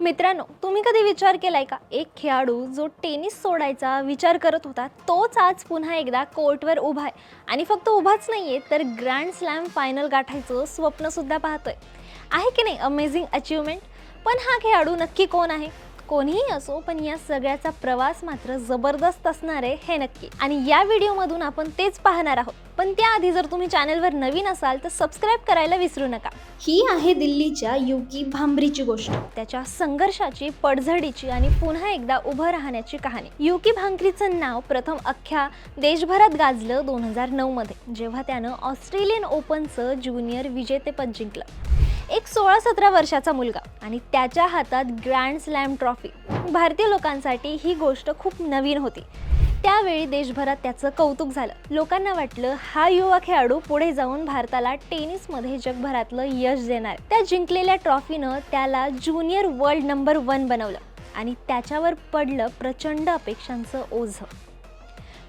मित्रांनो तुम्ही कधी विचार केलाय का? एक खेळाडू जो टेनिस सोडायचा विचार करत होता तोच आज पुन्हा एकदा कोर्टवर उभा आहे. आणि फक्त उभाच नाही आहे तर ग्रँड स्लॅम फायनल गाठायचं स्वप्नसुद्धा पाहतोय. आहे की नाही अमेझिंग अचिव्हमेंट पण हा खेळाडू नक्की कोण आहे? कोणीही असो पण या सगळ्याचा प्रवास मात्र जबरदस्त असणार आहे हे नक्की. आणि या व्हिडिओमधून आपण तेच पाहणार आहोत. पण त्याआधी जर तुम्ही चॅनलवर नवीन असाल तर सबस्क्राईब करायला विसरू नका. ही आहे दिल्लीच्या युकी भांबरीची गोष्ट. त्याच्या संघर्षाची पडझडीची आणि पुन्हा एकदा उभं राहण्याची कहाणी. युकी भांगरीचं नाव प्रथम अख्ख्या देशभरात गाजलं दोन हजार नऊमध्ये जेव्हा त्यानं ऑस्ट्रेलियन ओपनचं ज्युनियर विजेतेपद जिंकलं. एक सोळा सतरा वर्षाचा मुलगा आणि त्याच्या हातात ग्रँड स्लॅम ट्रॉफी भारतीय लोकांसाठी ही गोष्ट खूप नवीन होती. त्यावेळी देशभरात त्याचं कौतुक झालं. लोकांना वाटलं हा युवा खेळाडू पुढे जाऊन भारताला टेनिसमध्ये जगभरातलं यश देणार. त्या जिंकलेल्या ट्रॉफीनं त्याला ज्युनियर वर्ल्ड नंबर वन बनवलं आणि त्याच्यावर पडलं प्रचंड अपेक्षांचं ओझं.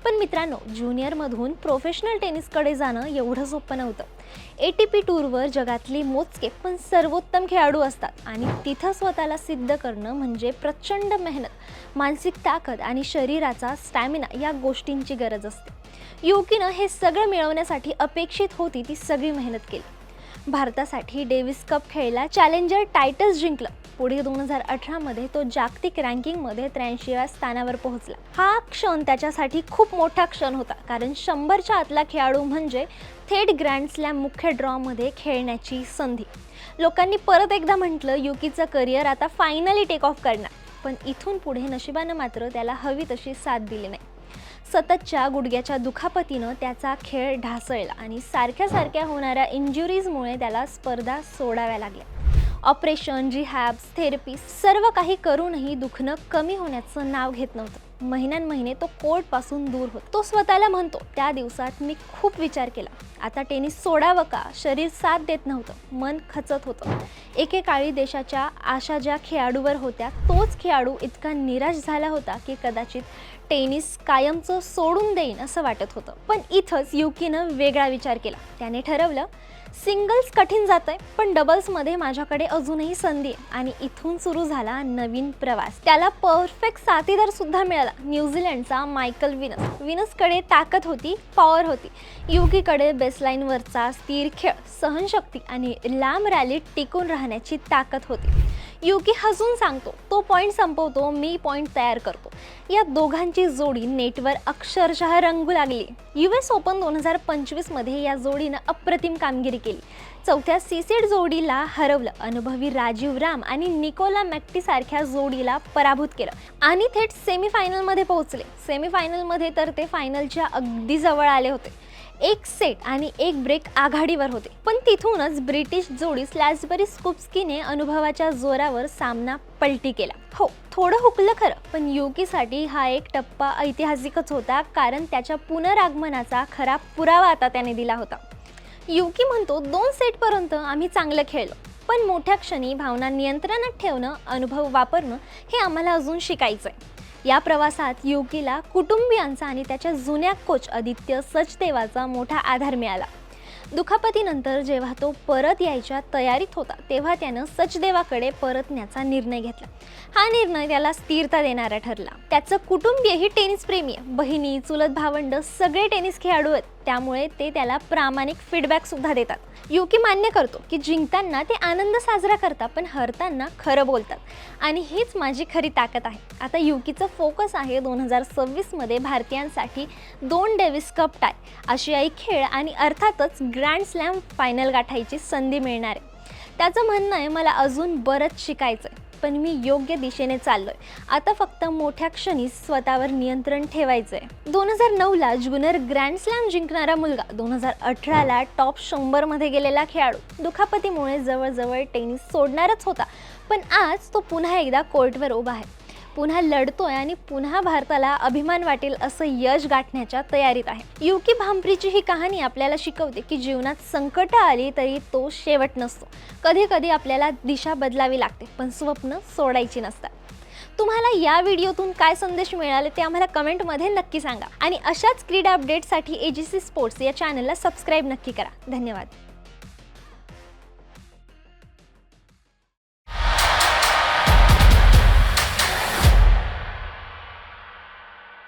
पण मित्रांनो ज्युनियरमधून प्रोफेशनल टेनिसकडे जाणं एवढं सोपं नव्हतं. ए टी पी टूरवर जगातले मोजके पण सर्वोत्तम खेळाडू असतात आणि तिथं स्वतःला सिद्ध करणं म्हणजे प्रचंड मेहनत मानसिक ताकद आणि शरीराचा स्टॅमिना या गोष्टींची गरज असते. युकीनं हे सगळं मिळवण्यासाठी अपेक्षित होती ती सगळी मेहनत केली. भारतासाठी डेव्हिस कप खेळला चॅलेंजर टायटल्स जिंकलं. पुढे दोन हजार अठरामध्ये तो जागतिक रँकिंगमध्ये त्र्याऐंशीव्या स्थानावर पोहोचला. हा क्षण त्याच्यासाठी खूप मोठा क्षण होता कारण शंभरच्या आतला खेळाडू म्हणजे थेट ग्रँड स्लॅम मुख्य ड्रॉमध्ये खेळण्याची संधी. लोकांनी परत एकदा म्हटलं युकीचं करिअर आता फायनली टेक ऑफ करणार. पण इथून पुढे नशिबानं मात्र त्याला हवी तशी साथ दिली नाही. सततच्या गुडघ्याच्या दुखापतीनं त्याचा खेळ ढासळला आणि सारख्या सारख्या होणाऱ्या इंजुरीजमुळे त्याला स्पर्धा सोडाव्या लागल्या. ऑपरेशन रिहॅब्स थेरपी सर्व काही करूनही दुखणं कमी होण्याचं नाव घेत नव्हतं. महिन्यानमहिने तो कोर्टपासून दूर होतो. तो स्वतःला म्हणतो त्या दिवसात मी खूप विचार केला. आता टेनिस सोडावं का? शरीर साथ देत नव्हतं. मन खचत होतं. एकेकाळी देशाच्या आशा ज्या खेळाडूवर होत्या तोच खेळाडू इतका निराश झाला होता की कदाचित टेनिस कायमचं सोडून देईन असं वाटत होतं. पण इथंच युकीनं वेगळा विचार केला. त्याने ठरवलं सिंगल्स कठीण जात आहे पण डबल्समध्ये माझ्याकडे अजूनही संधी आहे आणि इथून सुरू झाला नवीन प्रवास. त्याला परफेक्ट साथीदार सुद्धा मिळाला. न्यूझीलंडचा मायकल विनस. विनसकडे ताकद होती पॉवर होती. युकीकडे बेसलाईनवरचा स्थिर खेळ सहनशक्ती आणि लांब रॅलीत टिकून राहण्याची ताकद होती. युकी हसून सांगतो तो पॉईंट संपवतो मी पॉईंट तयार करतो. या दोघांची जोडी नेटवर अक्षरशः रंगू लागली. यू एस ओपन दोन हजार पंचवीसमध्ये या जोडीनं अप्रतिम कामगिरी केली. चौथ्या सीसेड जोडीला हरवलं. अनुभवी राजीव राम आणि निकोला मॅक्टीसारख्या जोडीला पराभूत केलं. आणि थेट सेमीफायनलमध्ये पोहोचले. सेमीफायनलमध्ये तर ते फायनलच्या अगदी जवळ आले होते. एक सेट आणि एक ब्रेक आघाडीवर होते. पण तिथूनच ब्रिटिश जोडी स्लॅसबरी स्कुप्स्कीने अनुभवाच्या जोरावर सामना पलटी केला. हो थोडं हुकलं खरं पण युकीसाठी हा एक टप्पा ऐतिहासिकच होता कारण त्याच्या पुनरागमनाचा खरा पुरावा आता त्याने दिला होता. युकी म्हणतो दोन सेटपर्यंत आम्ही चांगलं खेळलो पण मोठ्या क्षणी भावना नियंत्रणात ठेवणं अनुभव वापरणं हे आम्हाला अजून शिकायचं आहे या प्रवासात युकीला कुटुंबियांचा आणि त्याच्या जुन्या कोच आदित्य सचदेवाचा मोठा आधार मिळाला. दुखापतीनंतर जेव्हा तो परत यायच्या तयारीत होता तेव्हा त्यानं सचदेवाकडे परतण्याचा निर्णय घेतला. हा निर्णय त्याला स्थिरता देणारा ठरला. त्याचं कुटुंबीयही टेनिस प्रेमी आहे. बहिणी चुलत भावंड सगळे टेनिस खेळाडू आहेत. त्यामुळे ते त्याला प्रामाणिक फीडबॅकसुद्धा देतात. युकी मान्य करतो की जिंकताना ते आनंद साजरा करतात पण हरताना खरं बोलतात. आणि हीच माझी खरी ताकद आहे. आता युकीचं फोकस आहे दोन हजार सव्वीसमध्ये भारतीयांसाठी दोन डेव्हिस कप टाय आशियाई खेळ आणि अर्थातच ग्रँड स्लॅम फायनल गाठायची संधी मिळणार आहे. त्याचं म्हणणं आहे मला अजून बरंच शिकायचं आहे पण मी योग्य दिशेने चाललोय. आता फक्त मोठ्या क्षणी स्वतःवर नियंत्रण ठेवायचंय. दोन हजार नऊला ज्युनियर ग्रँड स्लॅम जिंकणारा मुलगा दोन हजार अठराला टॉप शंभरमध्ये गेलेला खेळाडू. दुखापतीमुळे जवळजवळ टेनिस सोडणारच होता. पण आज तो पुन्हा एकदा कोर्टवर उभा आहे. पुन्हा लढतोय आणि पुन्हा भारताला अभिमान वाटेल असं यश गाठण्याच्या तयारीत आहे. युकी भांपरीची ही कहाणी आपल्याला शिकवते की जीवनात संकट आली तरी तो शेवट नसतो. कधी कधी आपल्याला दिशा बदलावी लागते पण स्वप्न सोडायची नसतात. तुम्हाला या व्हिडिओतून काय संदेश मिळाले ते आम्हाला कमेंटमध्ये नक्की सांगा. आणि अशाच क्रीडा अपडेटसाठी ए जी सी स्पोर्ट्स या चॅनलला सबस्क्राईब नक्की करा. धन्यवाद.